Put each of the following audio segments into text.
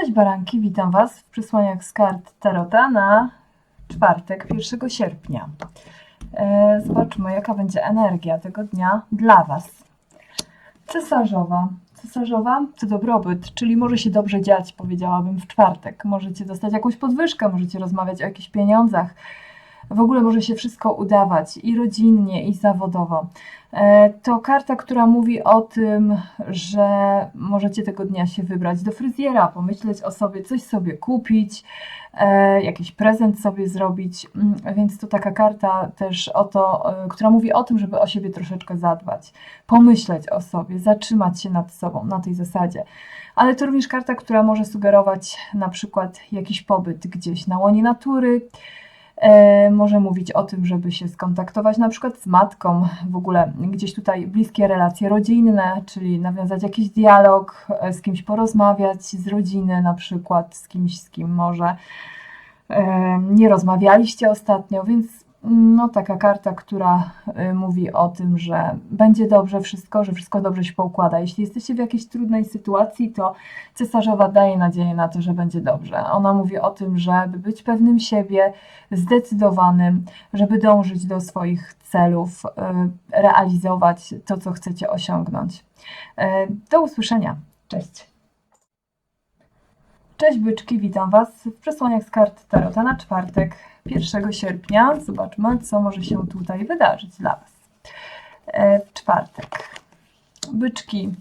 Cześć Baranki, witam Was w przysłaniach z kart Tarota na czwartek, 1 sierpnia. E, Zobaczmy, jaka będzie energia tego dnia dla Was. Cesarzowa. Cesarzowa to dobrobyt, czyli może się dobrze dziać, powiedziałabym w czwartek. Możecie dostać jakąś podwyżkę, możecie rozmawiać o jakichś pieniądzach. W ogóle może się wszystko udawać i rodzinnie, i zawodowo. E, To karta, która mówi o tym, że możecie tego dnia się wybrać do fryzjera, pomyśleć o sobie, coś sobie kupić, e, jakiś prezent sobie zrobić. Mm, Więc to taka karta też o to, e, która mówi o tym, żeby o siebie troszeczkę zadbać, pomyśleć o sobie, zatrzymać się nad sobą na tej zasadzie. Ale to również karta, która może sugerować na przykład jakiś pobyt gdzieś na łonie natury, może mówić o tym, żeby się skontaktować na przykład z matką, w ogóle gdzieś tutaj bliskie relacje rodzinne, czyli nawiązać jakiś dialog, e, z kimś porozmawiać z rodziny na przykład, z kimś, z kim może. E, nie rozmawialiście ostatnio, więc no taka karta, która e, mówi o tym, że będzie dobrze wszystko, że wszystko dobrze się poukłada. Jeśli jesteście w jakiejś trudnej sytuacji, to cesarzowa daje nadzieję na to, że będzie dobrze. Ona mówi o tym, żeby być pewnym siebie, zdecydowanym, żeby dążyć do swoich celów, y, realizować to, co chcecie osiągnąć. Y, Do usłyszenia. Cześć. Cześć byczki, witam Was w przesłaniach z kart Tarota na czwartek, 1 sierpnia. Zobaczmy, co może się tutaj wydarzyć dla Was. E, W czwartek. Byczki,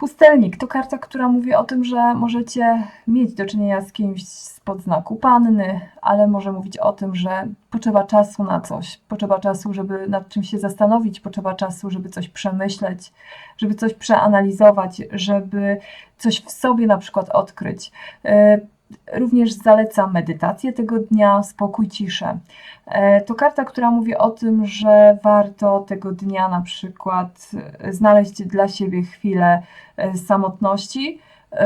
Pustelnik. To karta, która mówi o tym, że możecie mieć do czynienia z kimś spod znaku panny, ale może mówić o tym, że potrzeba czasu na coś, potrzeba czasu, żeby nad czymś się zastanowić, potrzeba czasu, żeby coś przemyśleć, żeby coś przeanalizować, żeby coś w sobie na przykład odkryć. Również zalecam medytację tego dnia, spokój, ciszę. E, To karta, która mówi o tym, że warto tego dnia na przykład e, znaleźć dla siebie chwilę e, samotności,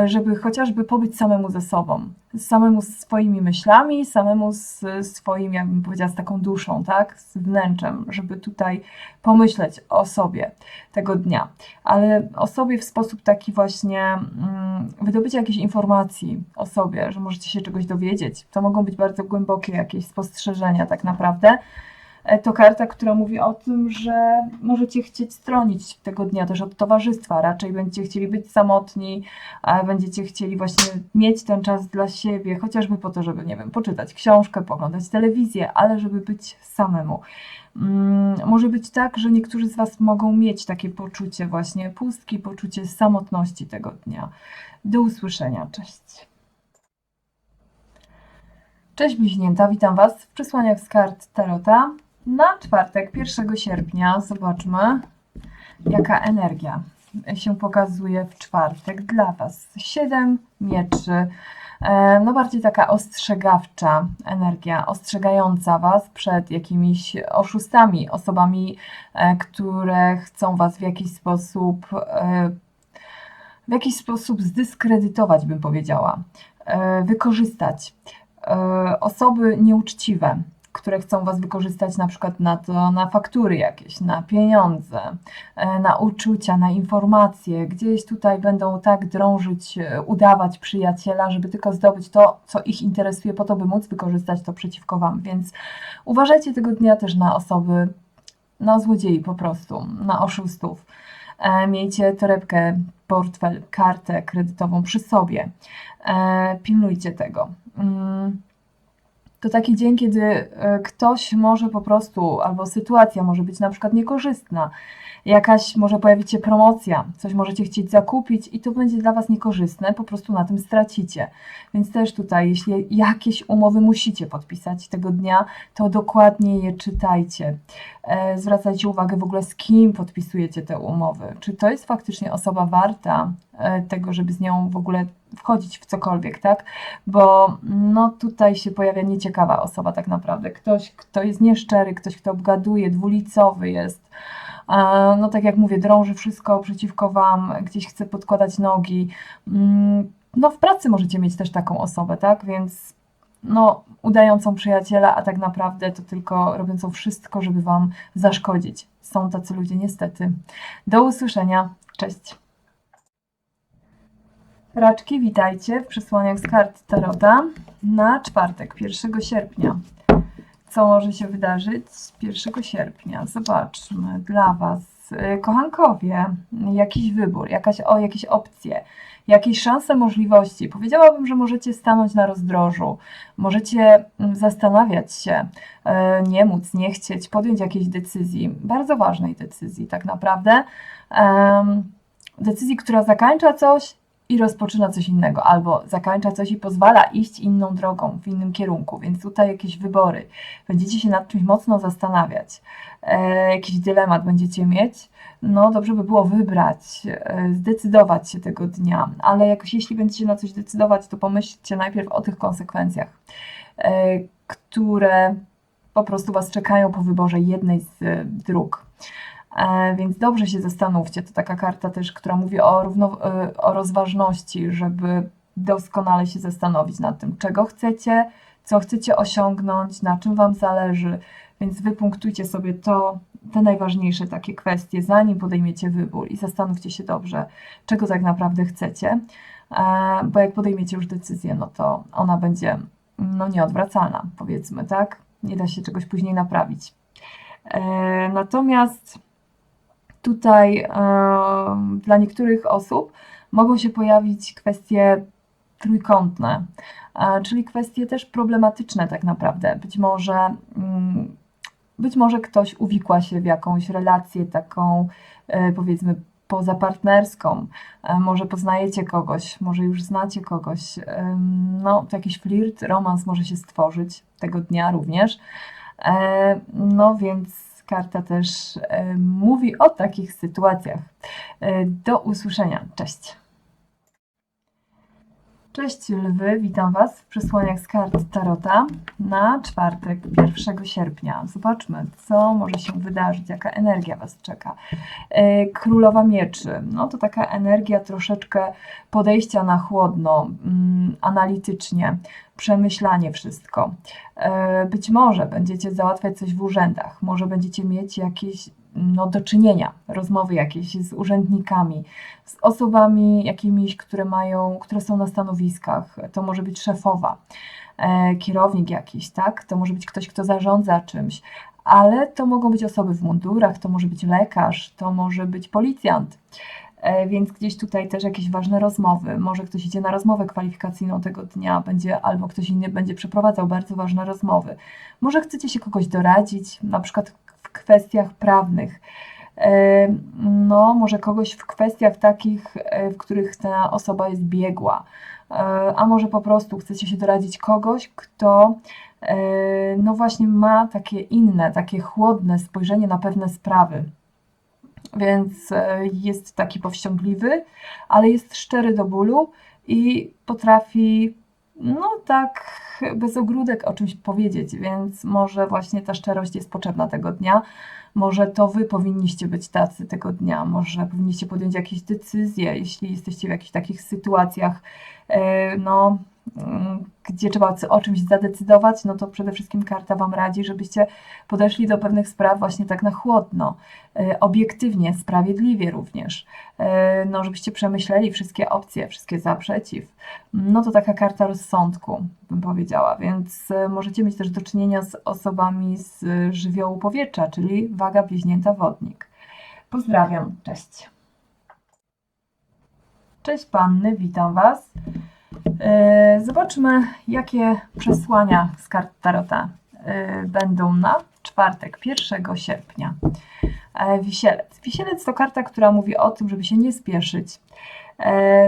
żeby chociażby pobyć samemu ze sobą, samemu z swoimi myślami, samemu z swoim, jakbym powiedziała, z taką duszą, tak, z wnętrzem, żeby tutaj pomyśleć o sobie tego dnia, ale o sobie w sposób taki właśnie mm, wydobycia jakiejś informacji o sobie, że możecie się czegoś dowiedzieć. To mogą być bardzo głębokie jakieś spostrzeżenia tak naprawdę. E, To karta, która mówi o tym, że możecie chcieć stronić tego dnia też od towarzystwa. Raczej będziecie chcieli być samotni, a będziecie chcieli właśnie mieć ten czas dla siebie, chociażby po to, żeby, nie wiem, poczytać książkę, poglądać telewizję, ale żeby być samemu. Mm, Może być tak, że niektórzy z Was mogą mieć takie poczucie właśnie pustki, poczucie samotności tego dnia. Do usłyszenia. Cześć. Cześć bliźnięta, witam Was w przesłaniach z kart Tarota na czwartek, 1 sierpnia. Zobaczmy, jaka energia się pokazuje w czwartek dla Was. Siedem mieczy, e, no bardziej taka ostrzegawcza energia, ostrzegająca Was przed jakimiś oszustami, osobami, e, które chcą Was w jakiś sposób, e, w jakiś sposób zdyskredytować, bym powiedziała, wykorzystać osoby nieuczciwe, które chcą Was wykorzystać na przykład na to, na faktury jakieś, na pieniądze, e, na uczucia, na informacje. Gdzieś tutaj będą tak drążyć, e, udawać przyjaciela, żeby tylko zdobyć to, co ich interesuje, po to, by móc wykorzystać to przeciwko Wam. Więc uważajcie tego dnia też na osoby, na złodziei po prostu, na oszustów. E, Miejcie torebkę, portfel, kartę kredytową przy sobie. Pilnujcie tego. To taki dzień, kiedy e, ktoś może po prostu, albo sytuacja może być na przykład niekorzystna, jakaś może pojawić się promocja, coś możecie chcieć zakupić i to będzie dla Was niekorzystne, po prostu na tym stracicie. Więc też tutaj, jeśli jakieś umowy musicie podpisać tego dnia, to dokładnie je czytajcie. E, Zwracajcie uwagę w ogóle, z kim podpisujecie te umowy. Czy to jest faktycznie osoba warta tego, żeby z nią w ogóle wchodzić w cokolwiek, tak? Bo no tutaj się pojawia nieciekawa osoba tak naprawdę. Ktoś, kto jest nieszczery, ktoś, kto obgaduje, dwulicowy jest. E, No tak jak mówię, drąży wszystko przeciwko Wam, gdzieś chce podkładać nogi. Mm, No w pracy możecie mieć też taką osobę, tak? Więc no, udającą przyjaciela, a tak naprawdę to tylko robiącą wszystko, żeby Wam zaszkodzić. Są tacy ludzie niestety. Do usłyszenia. Cześć. Raczki, witajcie w przesłaniach z kart Tarota na czwartek, 1 sierpnia. Co może się wydarzyć 1 sierpnia? Zobaczmy dla Was. Y, Kochankowie, jakiś wybór, jakaś, o, jakieś opcje, jakieś szanse, możliwości. Powiedziałabym, że możecie stanąć na rozdrożu, możecie mm, zastanawiać się, e, nie móc, nie chcieć, podjąć jakiejś decyzji, bardzo ważnej decyzji tak naprawdę. Decyzji, która zakańcza coś i rozpoczyna coś innego, albo zakańcza coś i pozwala iść inną drogą, w innym kierunku, więc tutaj jakieś wybory. Będziecie się nad czymś mocno zastanawiać, e, jakiś dylemat będziecie mieć. No dobrze by było wybrać, e, zdecydować się tego dnia, ale jakoś jeśli będziecie na coś decydować, to pomyślcie najpierw o tych konsekwencjach, e, które po prostu Was czekają po wyborze jednej z dróg. E, Więc dobrze się zastanówcie. To taka karta też, która mówi o, równo, e, o rozważności, żeby doskonale się zastanowić nad tym, czego chcecie, co chcecie osiągnąć, na czym Wam zależy. Więc wypunktujcie sobie to, te najważniejsze takie kwestie, zanim podejmiecie wybór i zastanówcie się dobrze, czego tak naprawdę chcecie. E, Bo jak podejmiecie już decyzję, no to ona będzie no, nieodwracalna, powiedzmy, tak? Nie da się czegoś później naprawić. Natomiast tutaj e, dla niektórych osób mogą się pojawić kwestie trójkątne, e, czyli kwestie też problematyczne tak naprawdę. Być może, mm, być może ktoś uwikła się w jakąś relację taką, e, powiedzmy, pozapartnerską, może poznajecie kogoś, może już znacie kogoś, no jakiś flirt, romans może się stworzyć tego dnia również. No więc karta też e, mówi o takich sytuacjach. E, Do usłyszenia. Cześć. Cześć lwy, witam Was w przesłaniach z kart Tarota na czwartek, 1 sierpnia. Zobaczmy, co może się wydarzyć, jaka energia Was czeka. E, Królowa Mieczy, no to taka energia troszeczkę podejścia na chłodno, mm, analitycznie, przemyślanie wszystko. E, Być może będziecie załatwiać coś w urzędach, może będziecie mieć jakieś no, do czynienia, rozmowy jakieś z urzędnikami, z osobami jakimiś, które mają, które są na stanowiskach. To może być szefowa, e, kierownik jakiś, tak? To może być ktoś, kto zarządza czymś, ale to mogą być osoby w mundurach, to może być lekarz, to może być policjant. E, Więc gdzieś tutaj też jakieś ważne rozmowy. Może ktoś idzie na rozmowę kwalifikacyjną tego dnia, będzie, albo ktoś inny będzie przeprowadzał bardzo ważne rozmowy. Może chcecie się kogoś doradzić, na przykład kwestiach prawnych. E, No, może kogoś w kwestiach takich, e, w których ta osoba jest biegła. E, A może po prostu chcecie się doradzić kogoś, kto no właśnie ma takie inne, takie chłodne spojrzenie na pewne sprawy więc jest taki powściągliwy, ale jest szczery do bólu i potrafi, no tak, bez ogródek o czymś powiedzieć, więc może właśnie ta szczerość jest potrzebna tego dnia. Może to wy powinniście być tacy tego dnia, może powinniście podjąć jakieś decyzje, jeśli jesteście w jakichś takich sytuacjach, e, no, gdzie trzeba o czymś zadecydować, no to przede wszystkim karta Wam radzi, żebyście podeszli do pewnych spraw właśnie tak na chłodno, e, obiektywnie, sprawiedliwie również, e, no żebyście przemyśleli wszystkie opcje, wszystkie za, przeciw. No to taka karta rozsądku, bym powiedziała, więc możecie mieć też do czynienia z osobami z żywiołu powietrza, czyli waga bliźnięta wodnik. Pozdrawiam, cześć. Cześć panny, witam Was. E, Zobaczmy, jakie przesłania z kart Tarota e, będą na czwartek, 1 sierpnia. E, Wisielec. Wisielec to karta, która mówi o tym, żeby się nie spieszyć.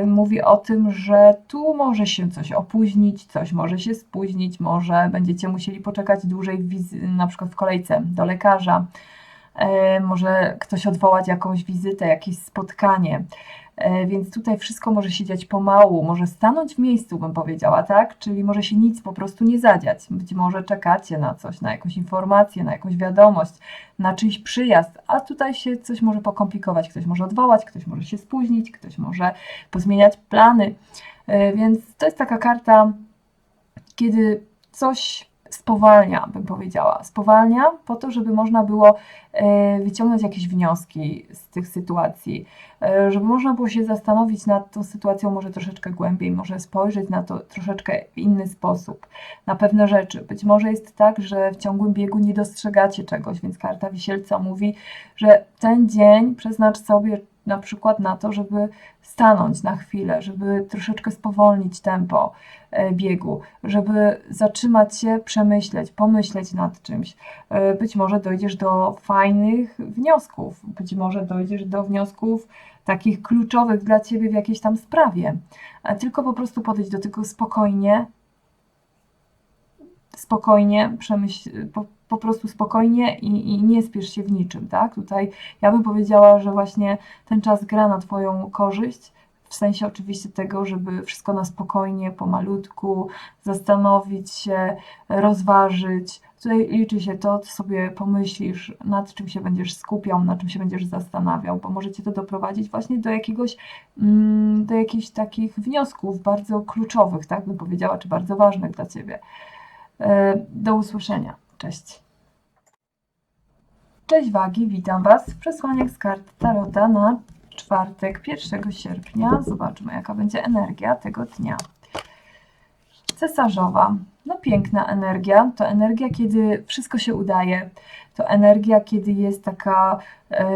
Mówi o tym, że tu może się coś opóźnić, coś może się spóźnić, może będziecie musieli poczekać dłużej w na przykład w kolejce do lekarza. E, Może ktoś odwołać jakąś wizytę, jakieś spotkanie. E, Więc tutaj wszystko może się dziać pomału, może stanąć w miejscu, bym powiedziała, tak? Czyli może się nic po prostu nie zadziać. Być może czekacie na coś, na jakąś informację, na jakąś wiadomość, na czyjś przyjazd, a tutaj się coś może pokomplikować. Ktoś może odwołać, ktoś może się spóźnić, ktoś może pozmieniać plany. E, Więc to jest taka karta, kiedy coś spowalnia, bym powiedziała. Spowalnia po to, żeby można było e, wyciągnąć jakieś wnioski z tych sytuacji, e, żeby można było się zastanowić nad tą sytuacją może troszeczkę głębiej, może spojrzeć na to troszeczkę w inny sposób, na pewne rzeczy. Być może jest tak, że w ciągłym biegu nie dostrzegacie czegoś, więc karta Wisielca mówi, że ten dzień przeznacz sobie na przykład na to, żeby stanąć na chwilę, żeby troszeczkę spowolnić tempo e, biegu, żeby zatrzymać się, przemyśleć, pomyśleć nad czymś. E, Być może dojdziesz do fajnych wniosków, być może dojdziesz do wniosków takich kluczowych dla ciebie w jakiejś tam sprawie. E, Tylko po prostu podejść do tego spokojnie, spokojnie, przemyśl, po, prostu spokojnie i, i nie spiesz się w niczym, tak? Tutaj ja bym powiedziała, że właśnie ten czas gra na Twoją korzyść, w sensie oczywiście tego, żeby wszystko na spokojnie, pomalutku, zastanowić się, rozważyć. Tutaj liczy się to, co sobie pomyślisz, nad czym się będziesz skupiał, nad czym się będziesz zastanawiał, bo może Cię to doprowadzić właśnie do jakiegoś, mm, do jakichś takich wniosków bardzo kluczowych, tak bym powiedziała, czy bardzo ważnych dla Ciebie. E, Do usłyszenia. Cześć. Cześć Wagi, witam Was w przesłaniach z kart Tarota na czwartek, 1 sierpnia. Zobaczmy, jaka będzie energia tego dnia. Cesarzowa. No piękna energia. To energia, kiedy wszystko się udaje. To energia, kiedy jest taka e,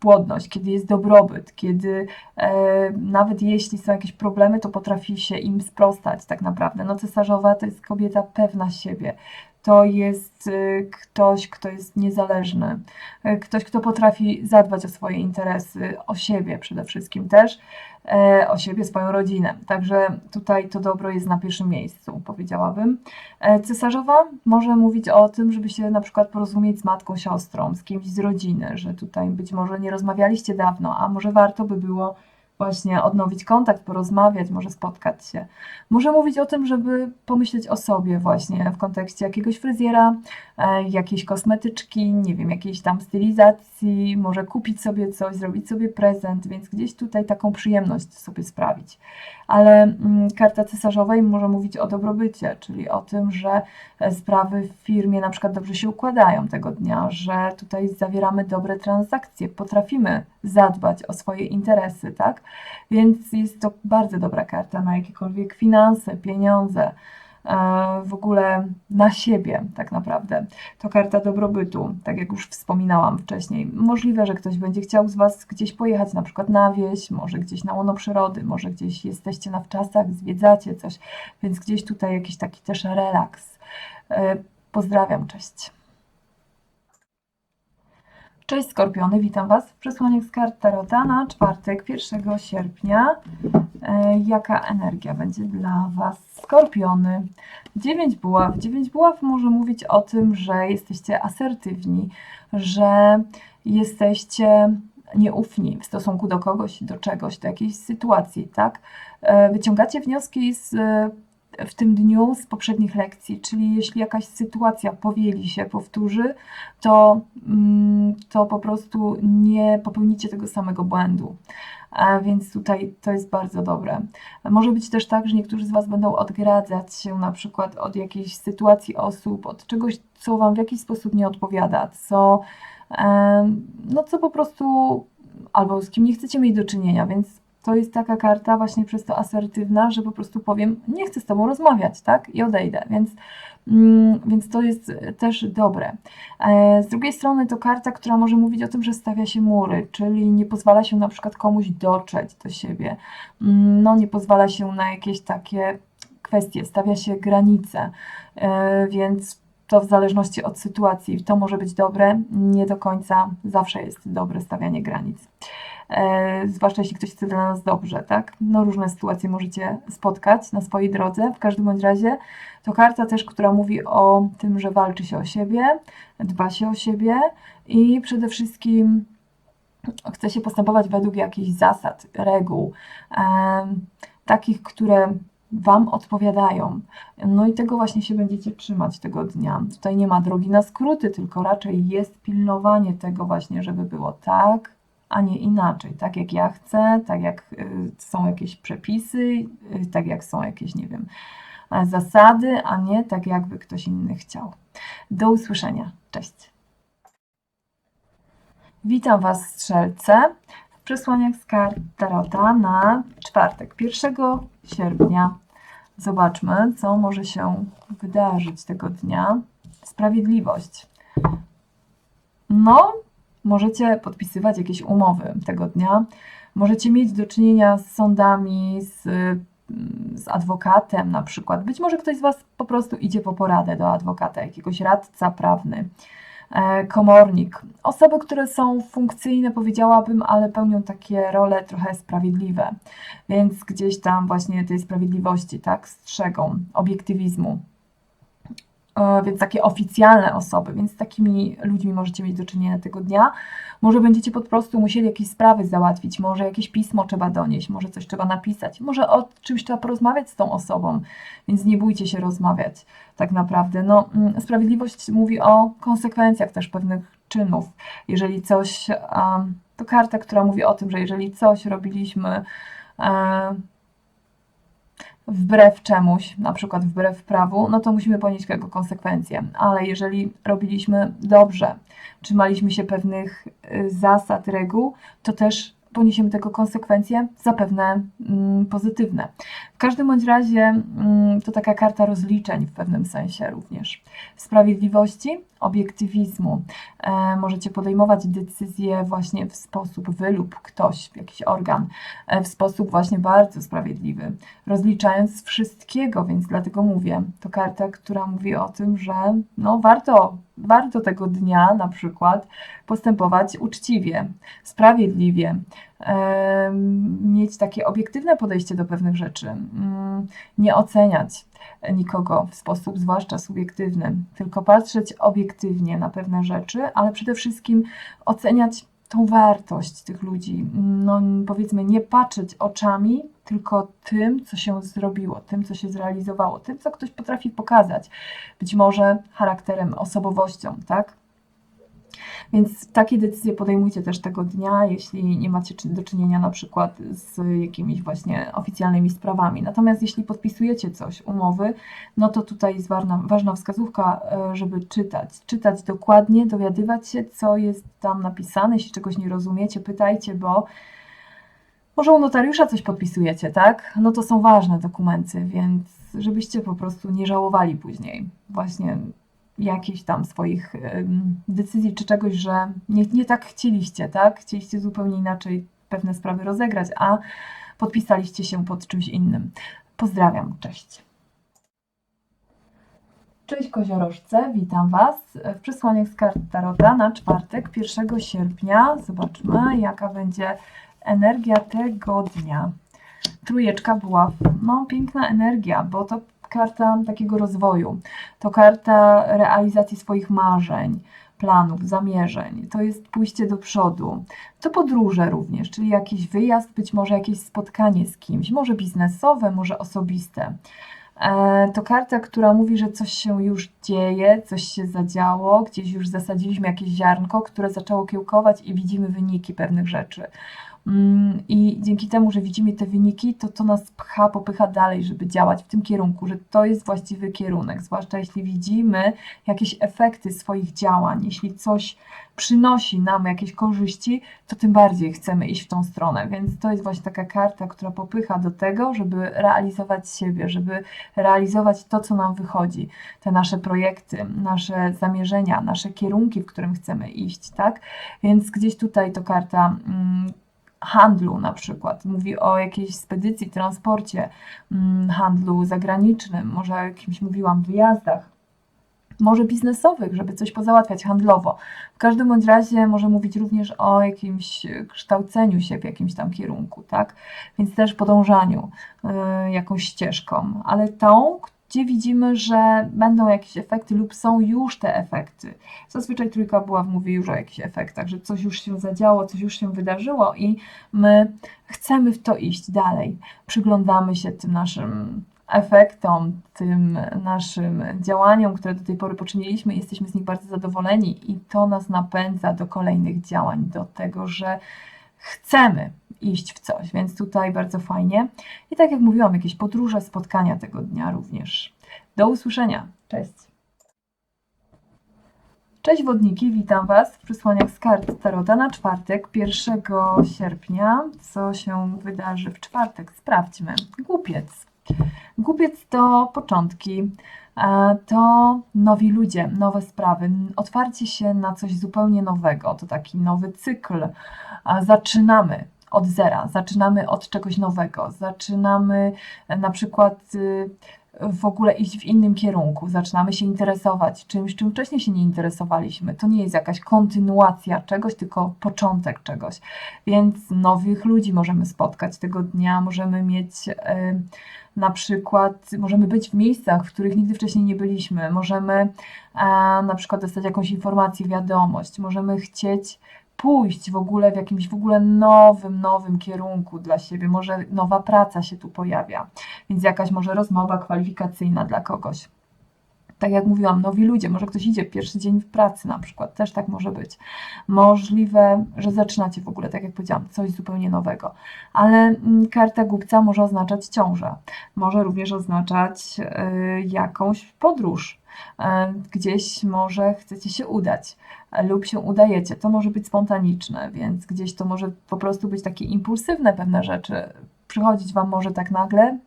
płodność, kiedy jest dobrobyt, kiedy e, nawet jeśli są jakieś problemy, to potrafi się im sprostać tak naprawdę. No cesarzowa to jest kobieta pewna siebie. To jest y, ktoś, kto jest niezależny, y, ktoś, kto potrafi zadbać o swoje interesy, o siebie przede wszystkim też, e, o siebie, swoją rodzinę. Także tutaj to dobro jest na pierwszym miejscu, powiedziałabym. E, Cesarzowa może mówić o tym, żeby się na przykład porozumieć z matką, siostrą, z kimś z rodziny, że tutaj być może nie rozmawialiście dawno, a może warto by było właśnie odnowić kontakt, porozmawiać, może spotkać się. Może mówić o tym, żeby pomyśleć o sobie właśnie w kontekście jakiegoś fryzjera, e, jakiejś kosmetyczki, nie wiem, jakiejś tam stylizacji, może kupić sobie coś, zrobić sobie prezent, więc gdzieś tutaj taką przyjemność sobie sprawić. Ale mm, karta cesarzowej może mówić o dobrobycie, czyli o tym, że e, sprawy w firmie na przykład dobrze się układają tego dnia, że tutaj zawieramy dobre transakcje, potrafimy zadbać o swoje interesy, tak? Więc jest to bardzo dobra karta na jakiekolwiek finanse, pieniądze, e, w ogóle na siebie tak naprawdę. To karta dobrobytu, tak jak już wspominałam wcześniej. Możliwe, że ktoś będzie chciał z Was gdzieś pojechać, na przykład na wieś, może gdzieś na łono przyrody, może gdzieś jesteście na wczasach, zwiedzacie coś, więc gdzieś tutaj jakiś taki też relaks. E, Pozdrawiam, cześć. Cześć Skorpiony, witam Was w przesłaniach z kart Tarota na czwartek, 1 sierpnia. E, jaka energia będzie dla Was? Skorpiony. 9 buław. 9 buław może mówić o tym, że jesteście asertywni, że jesteście nieufni w stosunku do kogoś, do czegoś, do jakiejś sytuacji, tak? E, Wyciągacie wnioski z w tym dniu z poprzednich lekcji, czyli jeśli jakaś sytuacja powieli się, powtórzy, to, mm, to po prostu nie popełnicie tego samego błędu. A więc tutaj to jest bardzo dobre. Może być też tak, że niektórzy z Was będą odgradzać się na przykład od jakiejś sytuacji osób, od czegoś, co Wam w jakiś sposób nie odpowiada, co, no, co po prostu albo z kim nie chcecie mieć do czynienia, więc to jest taka karta właśnie przez to asertywna, że po prostu powiem, nie chcę z Tobą rozmawiać, tak? I odejdę, więc, mm, więc to jest też dobre. E, Z drugiej strony to karta, która może mówić o tym, że stawia się mury, czyli nie pozwala się na przykład komuś dotrzeć do siebie, Mm, no nie pozwala się na jakieś takie kwestie, stawia się granice, E, więc to w zależności od sytuacji, to może być dobre, nie do końca zawsze jest dobre stawianie granic zwłaszcza jeśli ktoś chce dla nas dobrze, tak? No różne sytuacje możecie spotkać na swojej drodze. W każdym bądź razie to karta też, która mówi o tym, że walczy się o siebie, dba się o siebie i przede wszystkim chce się postępować według jakichś zasad, reguł, em, takich, które Wam odpowiadają. No i tego właśnie się będziecie trzymać tego dnia. Tutaj nie ma drogi na skróty, tylko raczej jest pilnowanie tego właśnie, żeby było tak, a nie inaczej. Tak jak ja chcę, tak jak y, są jakieś przepisy, y, tak jak są jakieś, nie wiem, zasady, a nie tak, jakby ktoś inny chciał. Do usłyszenia. Cześć. Witam Was, strzelce, w przesłaniach z kart Tarota na czwartek, 1 sierpnia. Zobaczmy, co może się wydarzyć tego dnia. Sprawiedliwość. No, możecie podpisywać jakieś umowy tego dnia. Możecie mieć do czynienia z sądami, z, z adwokatem na przykład. Być może ktoś z Was po prostu idzie po poradę do adwokata, jakiegoś radca prawny, e, komornik. Osoby, które są funkcyjne, powiedziałabym, ale pełnią takie role trochę sprawiedliwe. Więc gdzieś tam właśnie tej sprawiedliwości, tak, strzegą, obiektywizmu. E, Więc takie oficjalne osoby, więc z takimi ludźmi możecie mieć do czynienia tego dnia. Może będziecie po prostu musieli jakieś sprawy załatwić, może jakieś pismo trzeba donieść, może coś trzeba napisać, może o czymś trzeba porozmawiać z tą osobą, więc nie bójcie się rozmawiać tak naprawdę. No, mm, sprawiedliwość mówi o konsekwencjach też pewnych czynów. Jeżeli coś, to karta, która mówi o tym, że jeżeli coś robiliśmy wbrew czemuś, na przykład wbrew prawu, no to musimy ponieść tego konsekwencje. Ale jeżeli robiliśmy dobrze, trzymaliśmy się pewnych y, zasad, reguł, to też poniesiemy tego konsekwencje, zapewne mm, pozytywne. W każdym bądź razie mm, to taka karta rozliczeń w pewnym sensie również. Sprawiedliwości, obiektywizmu. E, możecie podejmować decyzje właśnie w sposób wy lub ktoś, jakiś organ, e, w sposób właśnie bardzo sprawiedliwy, rozliczając wszystkiego, więc dlatego mówię, to karta, która mówi o tym, że no warto, warto tego dnia na przykład postępować uczciwie, sprawiedliwie, e, mieć takie obiektywne podejście do pewnych rzeczy, mm, nie oceniać nikogo w sposób zwłaszcza subiektywny, tylko patrzeć obiektywnie na pewne rzeczy, ale przede wszystkim oceniać tą wartość tych ludzi. No, powiedzmy, nie patrzeć oczami, tylko tym, co się zrobiło, tym, co się zrealizowało, tym, co ktoś potrafi pokazać. Być może charakterem, osobowością, tak? Więc takie decyzje podejmujcie też tego dnia, jeśli nie macie do czynienia na przykład z jakimiś właśnie oficjalnymi sprawami. Natomiast jeśli podpisujecie coś, umowy, no to tutaj jest ważna, ważna wskazówka, e, żeby czytać. Czytać dokładnie, dowiadywać się, co jest tam napisane. Jeśli czegoś nie rozumiecie, pytajcie, bo może u notariusza coś podpisujecie, tak? No to są ważne dokumenty, więc żebyście po prostu nie żałowali później właśnie jakichś tam swoich decyzji czy czegoś, że nie, nie tak chcieliście, tak? Chcieliście zupełnie inaczej pewne sprawy rozegrać, a podpisaliście się pod czymś innym. Pozdrawiam, cześć. Cześć koziorożce, witam Was w przesłaniach z kart Tarota na czwartek, 1 sierpnia. Zobaczmy, jaka będzie energia tego dnia. Trójeczka była, no piękna energia, bo to karta takiego rozwoju. To karta realizacji swoich marzeń, planów, zamierzeń. To jest pójście do przodu. To podróże również, czyli jakiś wyjazd, być może jakieś spotkanie z kimś, może biznesowe, może osobiste. E, To karta, która mówi, że coś się już dzieje, coś się zadziało, gdzieś już zasadziliśmy jakieś ziarnko, które zaczęło kiełkować i widzimy wyniki pewnych rzeczy. Mm, I dzięki temu, że widzimy te wyniki, to to nas pcha, popycha dalej, żeby działać w tym kierunku, że to jest właściwy kierunek, zwłaszcza jeśli widzimy jakieś efekty swoich działań, jeśli coś przynosi nam jakieś korzyści, to tym bardziej chcemy iść w tą stronę. Więc to jest właśnie taka karta, która popycha do tego, żeby realizować siebie, żeby realizować to, co nam wychodzi, te nasze projekty, nasze zamierzenia, nasze kierunki, w którym chcemy iść, tak? Więc gdzieś tutaj to karta. Mm, handlu na przykład, mówi o jakiejś spedycji, transporcie, mm, handlu zagranicznym, może o jakimś mówiłam wyjazdach, może biznesowych, żeby coś pozałatwiać handlowo. W każdym bądź razie może mówić również o jakimś kształceniu się w jakimś tam kierunku, tak? Więc też podążaniu y, jakąś ścieżką, ale tą, gdzie widzimy, że będą jakieś efekty lub są już te efekty. Zazwyczaj trójka była mówi już o jakichś efektach, że coś już się zadziało, coś już się wydarzyło i my chcemy w to iść dalej. Przyglądamy się tym naszym efektom, tym naszym działaniom, które do tej pory poczyniliśmy, jesteśmy z nich bardzo zadowoleni i to nas napędza do kolejnych działań, do tego, że chcemy iść w coś, więc tutaj bardzo fajnie. I tak jak mówiłam, jakieś podróże, spotkania tego dnia również. Do usłyszenia. Cześć. Cześć wodniki, witam Was w przysłaniach z kart Tarota na czwartek, 1 sierpnia. Co się wydarzy w czwartek? Sprawdźmy. Głupiec. Głupiec to początki, e, to nowi ludzie, nowe sprawy, otwarcie się na coś zupełnie nowego, to taki nowy cykl. A Zaczynamy od zera, zaczynamy od czegoś nowego, zaczynamy e, na przykład y, w ogóle iść w innym kierunku, zaczynamy się interesować czymś, czym wcześniej się nie interesowaliśmy. To nie jest jakaś kontynuacja czegoś, tylko początek czegoś. Więc nowych ludzi możemy spotkać. Tego dnia, możemy mieć e, na przykład, możemy być w miejscach, w których nigdy wcześniej nie byliśmy, możemy e, na przykład dostać jakąś informację, wiadomość, możemy chcieć pójść w ogóle w jakimś w ogóle nowym, nowym kierunku dla siebie, może nowa praca się tu pojawia, więc jakaś może rozmowa kwalifikacyjna dla kogoś. Tak jak mówiłam, nowi ludzie, może ktoś idzie pierwszy dzień w pracy na przykład, też tak może być. Możliwe, że zaczynacie w ogóle, tak jak powiedziałam, coś zupełnie nowego. Ale mm, karta głupca może oznaczać ciążę, może również oznaczać y, jakąś podróż. Y, gdzieś może chcecie się udać e, lub się udajecie. To może być spontaniczne, więc gdzieś to może po prostu być takie impulsywne pewne rzeczy. Przychodzić Wam może tak nagle,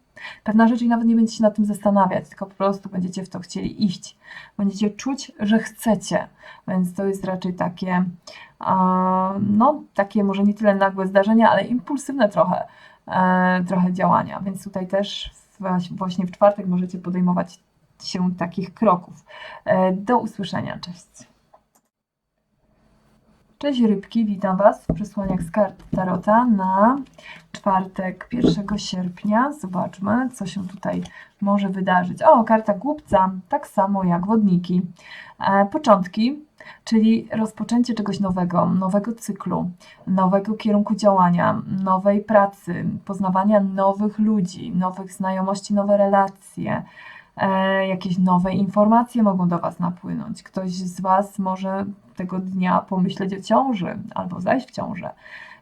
pewna rzecz i nawet nie będziecie nad tym zastanawiać, tylko po prostu będziecie w to chcieli iść. Będziecie czuć, że chcecie, więc to jest raczej takie, no, takie może nie tyle nagłe zdarzenia, ale impulsywne trochę, e, trochę działania, więc tutaj też właśnie w czwartek możecie podejmować się takich kroków. E, Do usłyszenia, cześć. Cześć rybki, witam Was w przesłaniach z kart Tarota na czwartek 1 sierpnia. Zobaczmy, co się tutaj może wydarzyć. O, karta głupca, tak samo jak wodniki. E, początki, czyli rozpoczęcie czegoś nowego, nowego cyklu, nowego kierunku działania, nowej pracy, poznawania nowych ludzi, nowych znajomości, nowe relacje. E, jakieś nowe informacje mogą do Was napłynąć. Ktoś z Was może tego dnia pomyśleć o ciąży albo zajść w ciążę.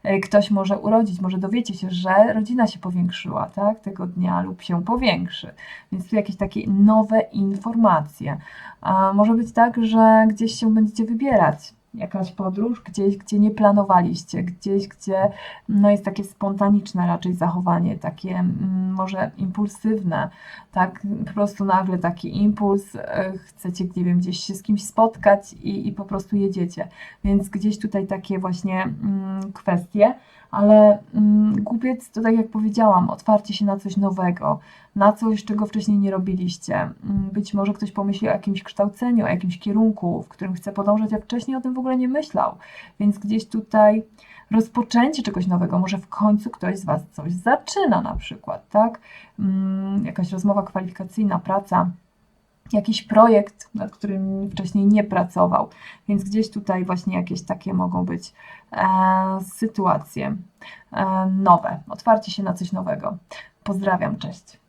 E, Ktoś może urodzić, może dowiecie się, że rodzina się powiększyła, tak, tego dnia lub się powiększy. Więc tu jakieś takie nowe informacje. A może być tak, że gdzieś się będziecie wybierać. Jakaś podróż, gdzieś, gdzie nie planowaliście, gdzieś, gdzie no, jest takie spontaniczne raczej zachowanie, takie mm, może impulsywne, tak, po prostu nagle taki impuls, e, chcecie, nie wiem, gdzieś się z kimś spotkać i, i po prostu jedziecie. Więc gdzieś tutaj takie właśnie mm, kwestie, ale mm, głupiec to tak jak powiedziałam, otwarcie się na coś nowego, na coś, czego wcześniej nie robiliście. Mm, Być może ktoś pomyśli o jakimś kształceniu, o jakimś kierunku, w którym chce podążać, a wcześniej o tym w ogóle nie myślał. Więc gdzieś tutaj rozpoczęcie czegoś nowego, może w końcu ktoś z Was coś zaczyna na przykład, tak? Mm, Jakaś rozmowa kwalifikacyjna, praca jakiś projekt, nad którym wcześniej nie pracował, więc gdzieś tutaj właśnie jakieś takie mogą być e, sytuacje e, nowe, otwarcie się na coś nowego. Pozdrawiam, cześć.